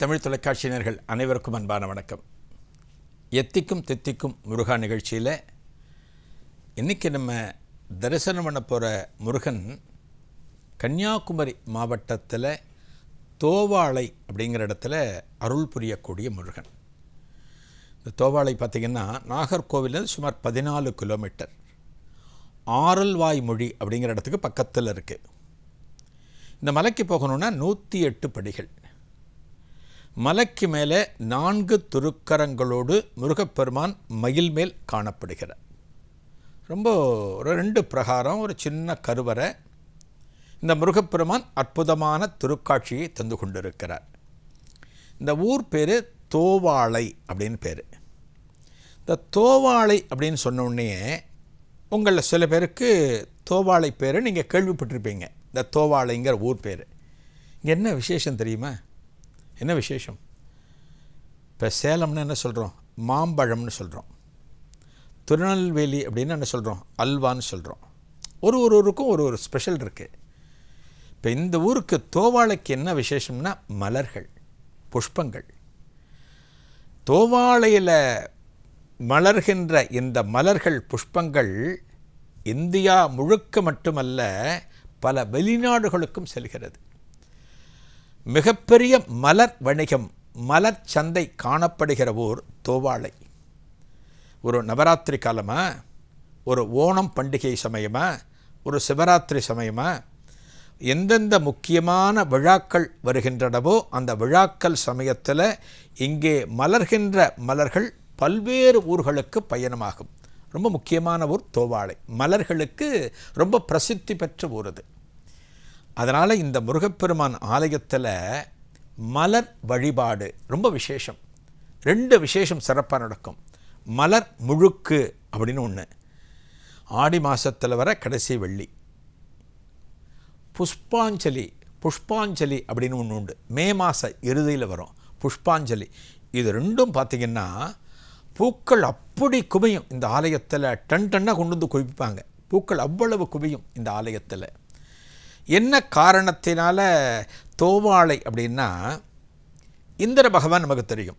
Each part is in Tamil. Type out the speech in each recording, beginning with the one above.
தமிழ் தொலைக்காட்சியினர்கள் அனைவருக்கும் அன்பான வணக்கம். எத்திக்கும் தித்திக்கும் முருகா நிகழ்ச்சியில் இன்றைக்கி நம்ம தரிசனம் பண்ண போகிற முருகன் கன்னியாகுமரி மாவட்டத்தில் தோவாளை அப்படிங்கிற இடத்துல அருள் புரியக்கூடிய முருகன். இந்த தோவாளை பார்த்திங்கன்னா நாகர்கோவிலேருந்து சுமார் பதினாலு கிலோமீட்டர். ஆரல்வாய் மொழி அப்படிங்கிற இடத்துக்கு பக்கத்தில் இருக்குது இந்த மலைக்கு போகணுன்னா நூற்றி எட்டு படிகள். மலைக்கு மேலே நான்கு துருக்கரங்களோடு முருகப்பெருமான் மயில் மேல் காணப்படுகிறார். ரொம்ப ஒரு ரெண்டு பிரகாரம் ஒரு சின்ன கருவறை. இந்த முருகப்பெருமான் அற்புதமான திருக்காட்சியை தந்து கொண்டிருக்கிறார். இந்த ஊர் பேர் தோவாளை அப்படின்னு பேர். இந்த தோவாளை அப்படின்னு சொன்ன உடனே உங்களில் சில பேருக்கு தோவாளை பேர் நீங்கள் கேள்விப்பட்டிருப்பீங்க. இந்த தோவாளைங்கிற ஊர் பேர். இங்கே என்ன விசேஷம் தெரியுமா? என்ன விசேஷம்? இப்போ சேலம்னு என்ன சொல்கிறோம் மாம்பழம்னு சொல்கிறோம் திருநெல்வேலி அப்படின்னு என்ன சொல்கிறோம் அல்வான்னு சொல்கிறோம் ஒரு ஒரு ஊருக்கும் ஒரு ஒரு ஸ்பெஷல் இருக்குது இப்போ இந்த ஊருக்கு தோவாளைக்கு என்ன விசேஷம்னா மலர்கள் புஷ்பங்கள். தோவாளையில் மலர்கின்ற இந்த மலர்கள் புஷ்பங்கள் இந்தியா முழுக்க மட்டுமல்ல பல வெளிநாடுகளுக்கும் செல்கிறது. மிகப்பெரிய மலர் வணிகம் மலர் சந்தை காணப்படுகிற ஊர் தோவாளை. ஒரு நவராத்திரி காலமா? ஒரு ஓணம் பண்டிகை சமயமாக ஒரு சிவராத்திரி சமயமாக எந்தெந்த முக்கியமான விழாக்கள் வருகின்றனவோ அந்த விழாக்கள் சமயத்தில் இங்கே மலர்கின்ற மலர்கள் பல்வேறு ஊர்களுக்கு பயணமாகும். ரொம்ப முக்கியமான ஊர் தோவாளை. மலர்களுக்கு ரொம்ப பிரசித்தி பெற்ற ஊர் அது. அதனால் இந்த முருகப்பெருமான் ஆலயத்தில் மலர் வழிபாடு ரொம்ப விசேஷம். ரெண்டு விசேஷம் சிறப்பாக நடக்கும். மலர் முழுக்கு அப்படின்னு ஒன்று ஆடி மாதத்தில் வர கடைசி வெள்ளி. புஷ்பாஞ்சலி புஷ்பாஞ்சலி அப்படின்னு ஒன்று உண்டு. மே மாத இறுதியில் வரும். புஷ்பாஞ்சலி. இது ரெண்டும் பார்த்திங்கன்னா பூக்கள் அப்படி குவியும். இந்த ஆலயத்தில் டன் டன்னாக கொண்டு வந்து குவிப்பாங்க. பூக்கள் அவ்வளவு குவியும் இந்த ஆலயத்தில். என்ன காரணத்தினால தோவாளை அப்படின்னா இந்திர பகவான் நமக்கு தெரியும்.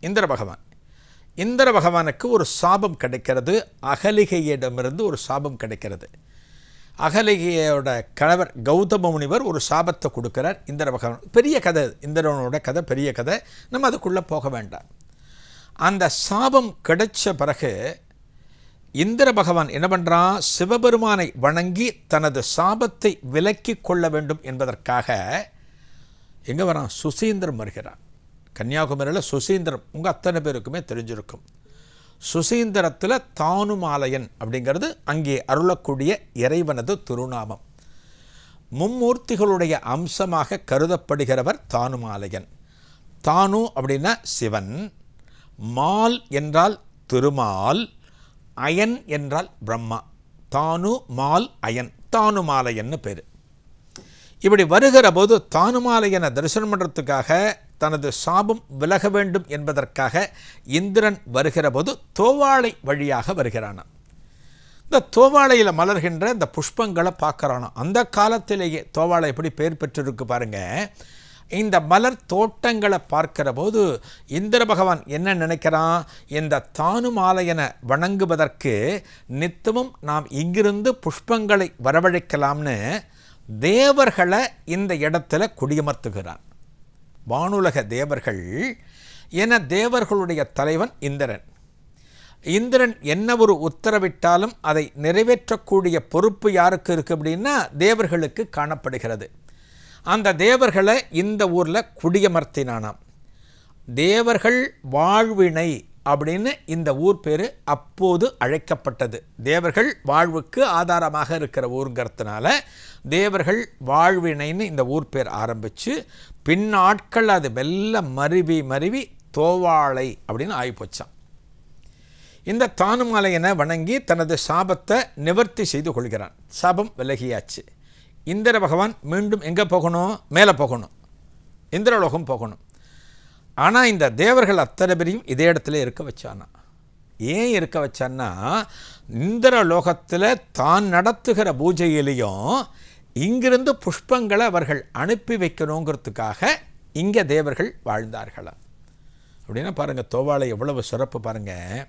இந்திர பகவான். இந்திர பகவானுக்கு ஒரு சாபம் கிடைக்கிறது. அகலிகையிடமிருந்து ஒரு சாபம் கிடைக்கிறது. அகலிகையோட கணவர் கௌதம முனிவர் ஒரு சாபத்தை கொடுக்கிறார். இந்திர பகவான். பெரிய கதை. இந்திரனோட கதை பெரிய கதை. நம்ம அதுக்குள்ளே போக வேண்டாம். அந்த சாபம் கிடைச்ச பிறகு இந்திர பகவான் என்ன பண்ணுறான் சிவபெருமானை வணங்கி தனது சாபத்தை விலக்கி கொள்ள வேண்டும் என்பதற்காக எங்கே வரான்? சுசீந்திரம் வருகிறான். கன்னியாகுமரியில் சுசீந்திரம் உங்கள் அத்தனை பேருக்குமே தெரிஞ்சிருக்கும். சுசீந்திரத்தில் தானுமாலயன் அப்படிங்கிறது அங்கே அருளக்கூடிய இறைவனது திருநாமம். மும்மூர்த்திகளுடைய அம்சமாக கருதப்படுகிறவர் தானுமாலயன். தானு அப்படின்னா சிவன் மால் என்றால் திருமால் அயன் என்றால் பிரம்மா. தானு மால் அயன். தானுமாலயன்னு பேர். இப்படி வருகிற போது தானுமாலையனை தரிசனம் பண்ணுறதுக்காக தனது சாபம் விலக வேண்டும் என்பதற்காக இந்திரன் வருகிற போது தோவாளை வழியாக வருகிறானாம். இந்த தோவாளையில் மலர்கின்ற இந்த புஷ்பங்களை பார்க்குறானோ அந்த காலத்திலேயே தோவாளை எப்படி பேர் பெற்றிருக்கு பாருங்கள் இந்த மலர் தோட்டங்களை பார்க்கிற போது இந்திர பகவான் என்ன நினைக்கிறான்? இந்த தானுமாலையனை வணங்குவதற்கு நித்தமும் நாம் இங்கிருந்து புஷ்பங்களை வரவழைக்கலாம்னு தேவர்களை இந்த இடத்துல குடியமர்த்துகிறான் வானுலக தேவர்கள் என தேவர்களுடைய தலைவன் இந்திரன். இந்திரன் என்ன ஒரு உத்தரவிட்டாலும் அதை நிறைவேற்றக்கூடிய பொறுப்பு யாருக்கு இருக்குது அப்படின்னா தேவர்களுக்கு காணப்படுகிறது. அந்த தேவர்களை இந்த ஊரில் குடியமர்த்தினானாம். தேவர்கள் வாழ்வினை அப்படின்னு இந்த ஊர் பேர் அப்போது அழைக்கப்பட்டது. தேவர்கள் வாழ்வுக்கு ஆதாரமாக இருக்கிற ஊருங்கிறதுனால தேவர்கள் வாழ்வினைன்னு இந்த ஊர் பேர் ஆரம்பித்து பின்னாட்கள் அது மெல்ல மருவி மருவி தோவாளை அப்படின்னு ஆகிப்போச்சான் இந்த தானுமாலையனை வணங்கி தனது சாபத்தை நிவர்த்தி செய்து கொள்கிறான். சாபம் விலகியாச்சு. இந்திர பகவான் மீண்டும் எங்கே போகணும்? மேலே போகணும். இந்திரலோகம் போகணும். ஆனால் இந்த தேவர்கள் அத்தனை பேரையும் இதே இடத்துல இருக்க வச்சானா? ஏன் இருக்க வச்சான்னா இந்திர லோகத்தில் தான் நடத்துகிற பூஜையிலையும் இங்கிருந்து புஷ்பங்களை அவர்கள் அனுப்பி வைக்கணுங்கிறதுக்காக இங்கே தேவர்கள் வாழ்ந்தார்களா? அப்படின்னா பாருங்கள் தோவாளை எவ்வளவு சிறப்பு பாருங்கள்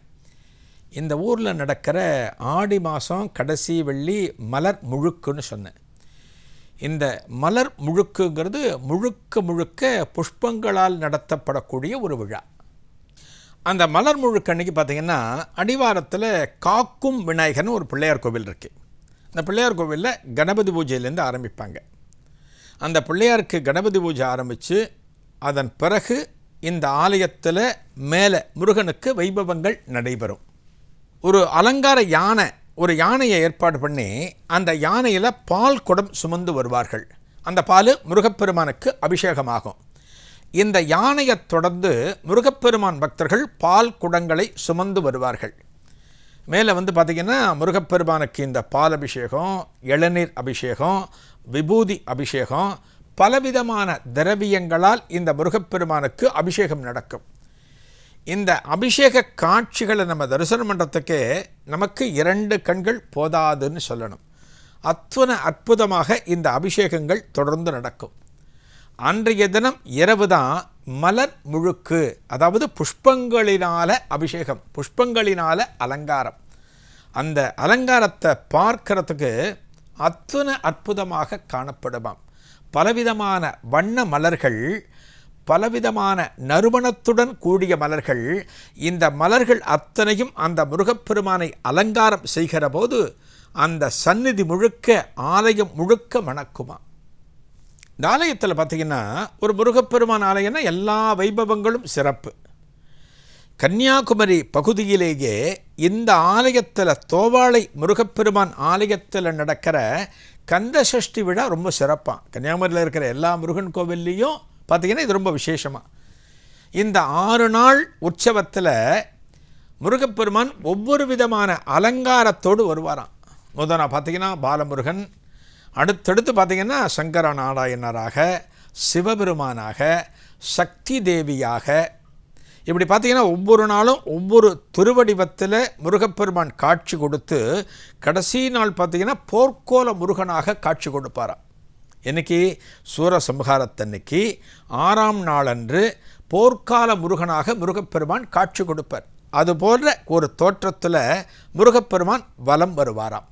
இந்த ஊரில் நடக்கிற ஆடி மாதம் கடைசி வெள்ளி மலர் முழுக்குன்னு சொன்னேன். இந்த மலர் முழுக்குங்கிறது முழுக்க முழுக்க புஷ்பங்களால் நடத்தப்படக்கூடிய ஒரு விழா. அந்த மலர் முழுக்க அன்றைக்கி பார்த்திங்கன்னா அடிவாரத்தில் காக்கும் விநாயகர்னு ஒரு பிள்ளையார் கோவில் இருக்குது அந்த பிள்ளையார் கோவிலில் கணபதி பூஜையிலேருந்து ஆரம்பிப்பாங்க. அந்த பிள்ளையாருக்கு கணபதி பூஜை ஆரம்பித்து அதன் பிறகு இந்த ஆலயத்தில் மேலே முருகனுக்கு வைபவங்கள் நடைபெறும். ஒரு அலங்கார யானை ஒரு யானையை ஏற்பாடு பண்ணி அந்த யானையில் பால் குடம் சுமந்து வருவார்கள். அந்த பால் முருகப்பெருமானுக்கு அபிஷேகமாகும். இந்த யானையை தொடர்ந்து முருகப்பெருமான் பக்தர்கள் பால் குடங்களை சுமந்து வருவார்கள். மேலே வந்து பார்த்திங்கன்னா முருகப்பெருமானுக்கு இந்த பால் அபிஷேகம் இளநீர் அபிஷேகம் விபூதி அபிஷேகம் பலவிதமான திரவியங்களால் இந்த முருகப்பெருமானுக்கு அபிஷேகம் நடக்கும். இந்த அபிஷேக காட்சிகளை நம்ம தரிசனம் பண்ணுறதுக்கே நமக்கு இரண்டு கண்கள் போதாதுன்னு சொல்லணும். அத்துவன அற்புதமாக இந்த அபிஷேகங்கள் தொடர்ந்து நடக்கும். அன்றைய தினம் இரவு தான் மலர் முழுக்கு அதாவது புஷ்பங்களினால அபிஷேகம் புஷ்பங்களினால அலங்காரம். அந்த அலங்காரத்தை பார்க்கறதுக்கு அத்துண அற்புதமாக காணப்படுமாம். பலவிதமான வண்ண மலர்கள் பலவிதமான நறுமணத்துடன் கூடிய மலர்கள் இந்த மலர்கள் அத்தனையும் அந்த முருகப்பெருமானை அலங்காரம் செய்கிற போது அந்த சந்நிதி முழுக்க ஆலயம் முழுக்க மணக்குமா? இந்த ஆலயத்தில் பார்த்தீங்கன்னா ஒரு முருகப்பெருமான் ஆலயம்னா எல்லா வைபவங்களும் சிறப்பு. கன்னியாகுமரி பகுதியிலேயே இந்த ஆலயத்தில் தோவாளை முருகப்பெருமான் ஆலயத்தில் நடக்கிற கந்த சஷ்டி விழா ரொம்ப சிறப்பாக கன்னியாகுமரியில் இருக்கிற எல்லா முருகன் கோவில்லையும் பார்த்திங்கன்னா இது ரொம்ப விசேஷமாக இந்த ஆறு நாள் உற்சவத்தில் முருகப்பெருமான் ஒவ்வொரு விதமான அலங்காரத்தோடு வருவாராம். முதல்ல பார்த்தீங்கன்னா பாலமுருகன் அடுத்தடுத்து பார்த்திங்கன்னா சங்கர நாராயணராக சிவபெருமானாக சக்தி தேவியாக. இப்படி பார்த்தீங்கன்னா ஒவ்வொரு நாளும் ஒவ்வொரு திருவடிவத்தில் முருகப்பெருமான் காட்சி கொடுத்து கடைசி நாள் பார்த்தீங்கன்னா போர்க்கோல முருகனாக காட்சி கொடுப்பாராம். இன்னைக்கு சூரசம்ஹாரத்தன்னைக்கு ஆறாம் நாளன்று போர்க்கால முருகனாக முருகப்பெருமான் காட்சி கொடுப்பார். அதுபோன்ற ஒரு தோற்றத்தில் முருகப்பெருமான் வலம் வருவாராம்.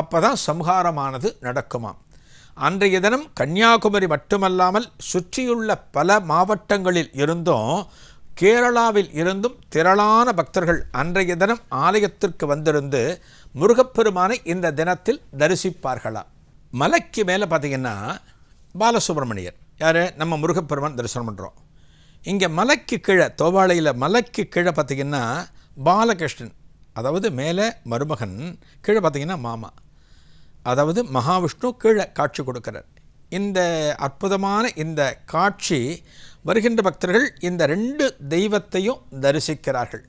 அப்போ தான் சம்ஹாரமானது நடக்குமாம். அன்றைய தினம் கன்னியாகுமரி மட்டுமல்லாமல் சுற்றியுள்ள பல மாவட்டங்களில் இருந்தும் கேரளாவில் இருந்தும் திரளான பக்தர்கள் அன்றைய தினம் ஆலயத்திற்கு வந்திருந்து முருகப்பெருமானை இந்த தினத்தில் தரிசிப்பார்களாம். மலைக்கு மேலே பார்த்தீங்கன்னா பாலசுப்ரமணியர். யார்? நம்ம முருகப்பெருமான் தரிசனம் பண்ணுறோம் இங்கே மலைக்கு கீழே தோவாளையில் மலைக்கு கீழே பார்த்தீங்கன்னா பாலகிருஷ்ணன். அதாவது மேலே மருமகன் கீழே பார்த்தீங்கன்னா மாமா. அதாவது மகாவிஷ்ணு கீழே காட்சி கொடுக்கிறார். இந்த அற்புதமான இந்த காட்சி வருகின்ற பக்தர்கள் இந்த ரெண்டு தெய்வத்தையும் தரிசிக்கிறார்கள்.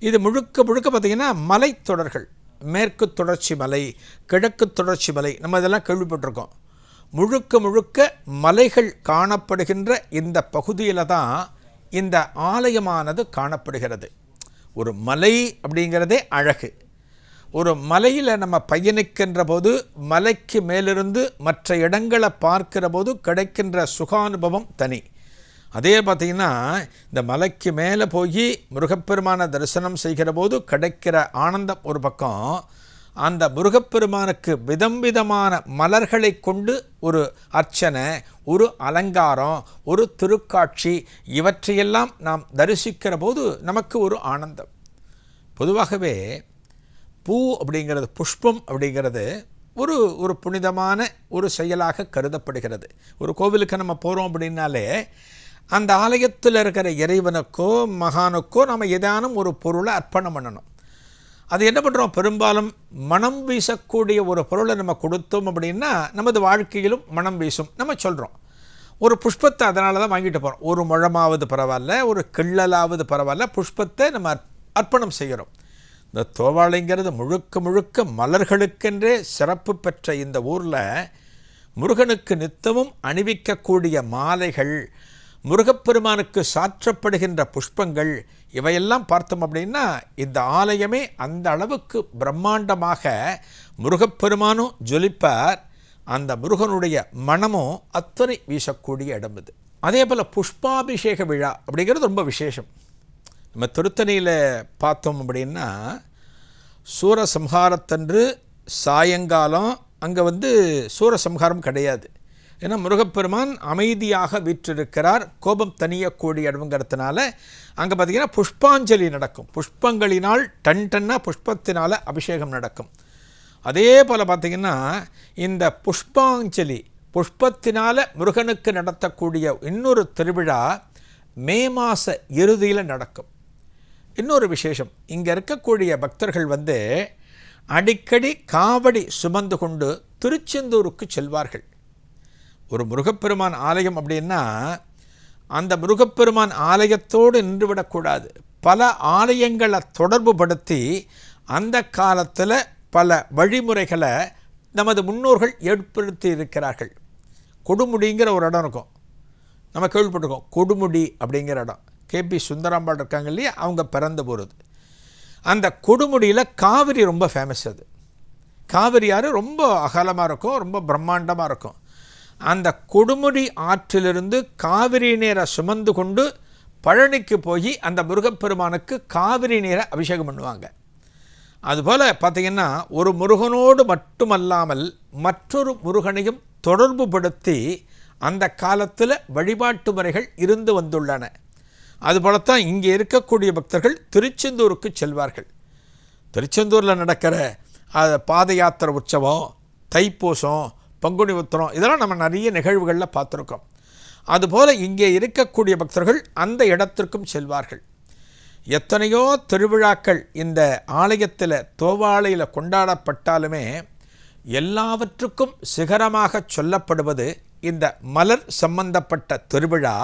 இது முழுக்க முழுக்க பார்த்திங்கன்னா மலைத்தொடர்கள். மேற்கு தொடர்ச்சி மலை கிழக்கு தொடர்ச்சி மலை நம்ம இதெல்லாம் கேள்விப்பட்டிருக்கோம். முழுக்க முழுக்க மலைகள் காணப்படுகின்ற இந்த பகுதியில் தான் இந்த ஆலயமானது காணப்படுகிறது. ஒரு மலை அப்படிங்கிறதே அழகு. ஒரு மலையில் நம்ம பயணிக்கின்ற போது மலைக்கு மேலிருந்து மற்ற இடங்களை பார்க்கிற போது கிடைக்கின்ற சுகானுபவம் தனி. அதே பார்த்திங்கன்னா இந்த மலைக்கு மேலே போய் முருகப்பெருமானை தரிசனம் செய்கிற போது கிடைக்கிற ஆனந்தம் ஒரு பக்கம் அந்த முருகப்பெருமானுக்கு விதம் விதமான மலர்களை கொண்டு ஒரு அர்ச்சனை ஒரு அலங்காரம் ஒரு திருக்காட்சி இவற்றையெல்லாம் நாம் தரிசிக்கிற போது நமக்கு ஒரு ஆனந்தம். பொதுவாகவே பூ அப்படிங்கிறது புஷ்பம் அப்படிங்கிறது ஒரு ஒரு புனிதமான ஒரு செயலாக கருதப்படுகிறது. ஒரு கோவிலுக்கு நம்ம போகிறோம் அப்படின்னாலே அந்த ஆலயத்தில் இருக்கிற இறைவனுக்கோ மகானுக்கோ நம்ம ஏதானும் ஒரு பொருளை அர்ப்பணம் பண்ணணும். அது என்ன பண்ணுறோம் பெரும்பாலும் மனம் வீசக்கூடிய ஒரு பொருளை நம்ம கொடுத்தோம் அப்படின்னா நமது வாழ்க்கையிலும் மனம் வீசும். நம்ம சொல்கிறோம் ஒரு புஷ்பத்தை அதனால தான் வாங்கிட்டு போகிறோம் ஒரு முழமாவது பரவாயில்ல ஒரு கிள்ளலாவது பரவாயில்ல புஷ்பத்தை நம்ம அர்ப்பணம் செய்கிறோம். இந்த தோவாளைங்கிறது முழுக்க முழுக்க மலர்களுக்கென்றே சிறப்பு பெற்ற இந்த ஊரில் முருகனுக்கு நித்தமும் அணிவிக்கக்கூடிய மாலைகள் முருகப்பெருமானுக்கு சாற்றப்படுகின்ற புஷ்பங்கள் இவையெல்லாம் பார்த்தோம் அப்படின்னா இந்த ஆலயமே அந்த அளவுக்கு பிரம்மாண்டமாக முருகப்பெருமானும் ஜொலிப்பார். அந்த முருகனுடைய மனமும் அத்தனை வீசக்கூடிய இடம் இது. அதே போல் புஷ்பாபிஷேக விழா அப்படிங்கிறது ரொம்ப விசேஷம். நம்ம திருத்தணியில் பார்த்தோம் அப்படின்னா சூரசம்ஹாரத்தன்று சாயங்காலம் அங்கே வந்து சூரசம்ஹாரம் கிடையாது. ஏன்னா முருகப்பெருமான் அமைதியாக வீற்றிருக்கிறார். கோபம் தனியக்கூடிய இடம்ங்கிறதுனால அங்கே பார்த்திங்கன்னா புஷ்பாஞ்சலி நடக்கும். புஷ்பங்களினால் டன் டன்னாக புஷ்பத்தினால் அபிஷேகம் நடக்கும். அதே போல் பார்த்திங்கன்னா இந்த புஷ்பாஞ்சலி புஷ்பத்தினால் முருகனுக்கு நடத்தக்கூடிய இன்னொரு திருவிழா மே மாத இறுதியில் நடக்கும். இன்னொரு விசேஷம். இங்கே இருக்கக்கூடிய பக்தர்கள் வந்து அடிக்கடி காவடி சுமந்து கொண்டு திருச்செந்தூருக்கு செல்வார்கள். ஒரு முருகப்பெருமான் ஆலயம் அப்படின்னா அந்த முருகப்பெருமான் ஆலயத்தோடு நின்றுவிடக்கூடாது. பல ஆலயங்களை தொடர்புபடுத்தி அந்த காலத்தில் பல வழிமுறைகளை நமது முன்னோர்கள் ஏற்படுத்தி இருக்கிறார்கள். கொடுமுடிங்கிற ஒரு இடம் இருக்கும். நம்ம கேள்விப்பட்டிருக்கோம் கொடுமுடி அப்படிங்கிற இடம். கேபி சுந்தராம்பாள் இருக்காங்க இல்லையா? அவங்க பிறந்த போகிறது அந்த கொடுமுடியில் காவிரி ரொம்ப ஃபேமஸ் அது. காவிரி ஆறு ரொம்ப அகலமாக இருக்கும் ரொம்ப பிரம்மாண்டமாக இருக்கும். அந்த கொடுமுடி ஆற்றிலிருந்து காவிரி நீரை சுமந்து கொண்டு பழனிக்கு போய் அந்த முருகப்பெருமானுக்கு காவிரி நீரை அபிஷேகம் பண்ணுவாங்க. அதுபோல் பார்த்திங்கன்னா ஒரு முருகனோடு மட்டுமல்லாமல் மற்றொரு முருகனையும் தொடர்புபடுத்தி அந்த காலத்தில் வழிபாட்டு முறைகள் இருந்து வந்துள்ளன. அதுபோலத்தான் இங்கே இருக்கக்கூடிய பக்தர்கள் திருச்செந்தூருக்கு செல்வார்கள். திருச்செந்தூரில் நடக்கிற பாத யாத்திரை உற்சவம் தைப்பூசம் பங்குனி உத்திரம் இதெல்லாம் நம்ம நிறைய நிகழ்வுகளில் பார்த்துருக்கோம். அதுபோல் இங்கே இருக்கக்கூடிய பக்தர்கள் அந்த இடத்திற்கும் செல்வார்கள். எத்தனையோ திருவிழாக்கள் இந்த ஆலயத்தில் தோவாளையில் கொண்டாடப்பட்டாலுமே எல்லாவற்றுக்கும் சிகரமாக சொல்லப்படுவது இந்த மலர் சம்பந்தப்பட்ட திருவிழா.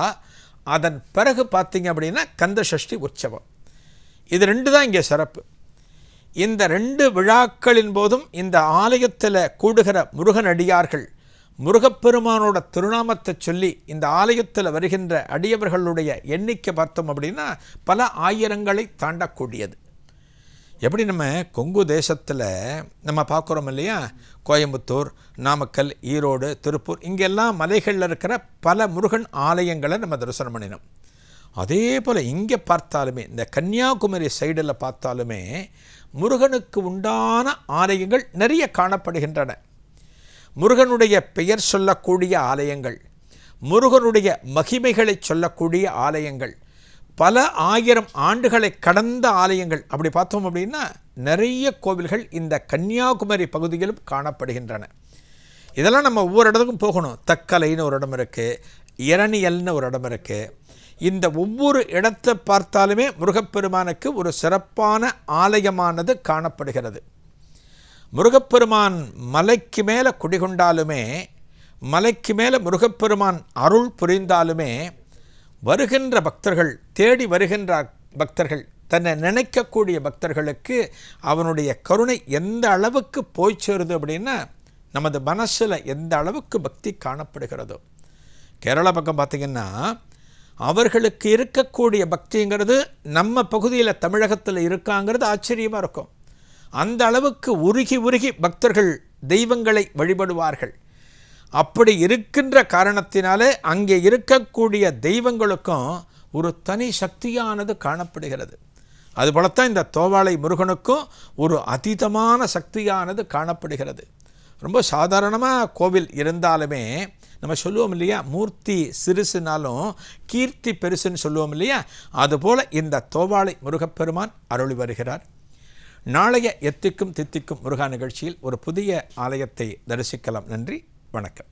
அதன் பிறகு பார்த்தீங்க அப்படின்னா கந்த சஷ்டி உற்சவம். இது ரெண்டு தான் இங்கே சிறப்பு. இந்த ரெண்டு விழாக்களின் போதும் இந்த ஆலயத்தில் கூடுகிற முருகன் அடியார்கள் முருகப்பெருமானோட திருநாமத்தை சொல்லி இந்த ஆலயத்தில் வருகின்ற அடியவர்களுடைய எண்ணிக்கை பார்த்தோம் அப்படின்னா பல ஆயிரங்களை தாண்டக்கூடியது. எப்படி நம்ம கொங்கு தேசத்தில் நம்ம பார்க்குறோம் இல்லையா? கோயம்புத்தூர் நாமக்கல் ஈரோடு திருப்பூர் இங்கெல்லாம் மலைகளில் இருக்கிற பல முருகன் ஆலயங்களை நம்ம தரிசனம் பண்ணினோம். அதே போல் இங்கே பார்த்தாலுமே இந்த கன்னியாகுமரி சைடில் பார்த்தாலுமே முருகனுக்கு உண்டான ஆலயங்கள் நிறைய காணப்படுகின்றன. முருகனுடைய பெயர் சொல்லக்கூடிய ஆலயங்கள் முருகனுடைய மகிமைகளை சொல்லக்கூடிய ஆலயங்கள் பல ஆயிரம் ஆண்டுகளை கடந்த ஆலயங்கள். அப்படி பார்த்தோம் அப்படின்னா நிறைய கோவில்கள் இந்த கன்னியாகுமரி பகுதியிலும் காணப்படுகின்றன. இதெல்லாம் நம்ம ஒவ்வொரு இடத்துக்கும் போகணும். தக்கலைன்னு ஒரு இடம் இருக்குது இரணியல்னு ஒரு இடம் இருக்குது இந்த ஒவ்வொரு இடத்தை பார்த்தாலுமே முருகப்பெருமானுக்கு ஒரு சிறப்பான ஆலயமானது காணப்படுகிறது. முருகப்பெருமான் மலைக்கு மேலே குடிகொண்டாலுமே மலைக்கு மேலே முருகப்பெருமான் அருள் புரிந்தாலுமே வருகின்ற பக்தர்கள் தேடி வருகின்ற பக்தர்கள் தன்னை நினைக்கக்கூடிய பக்தர்களுக்கு அவனுடைய கருணை எந்த அளவுக்கு போய் சேருது அப்படின்னா நமது மனசில் எந்த அளவுக்கு பக்தி காணப்படுகிறதோ. கேரளா பக்கம் பார்த்திங்கன்னா அவர்களுக்கு இருக்கக்கூடிய பக்திங்கிறது நம்ம பகுதியில் தமிழகத்தில் இருக்காங்கிறது ஆச்சரியமாக இருக்கும். அந்த அளவுக்கு உருகி உருகி பக்தர்கள் தெய்வங்களை வழிபடுவார்கள். அப்படி இருக்கின்ற காரணத்தினாலே அங்கே இருக்கக்கூடிய தெய்வங்களுக்கும் ஒரு தனி சக்தியானது காணப்படுகிறது. அதுபோலத்தான் இந்த தோவாளை முருகனுக்கும் ஒரு அதீதமான சக்தியானது காணப்படுகிறது. ரொம்ப சாதாரணமாக கோவில் இருந்தாலுமே நம்ம சொல்லுவோம் இல்லையா? மூர்த்தி சிறுசுனாலும் கீர்த்தி பெருசுன்னு சொல்லுவோம் இல்லையா? அதுபோல் இந்த தோவாளை முருகப்பெருமான் அருளி வருகிறார். நாளைய எத்திக்கும் தித்திக்கும் முருகா நிகழ்ச்சியில் ஒரு புதிய ஆலயத்தை தரிசிக்கலாம். நன்றி. வணக்கம்.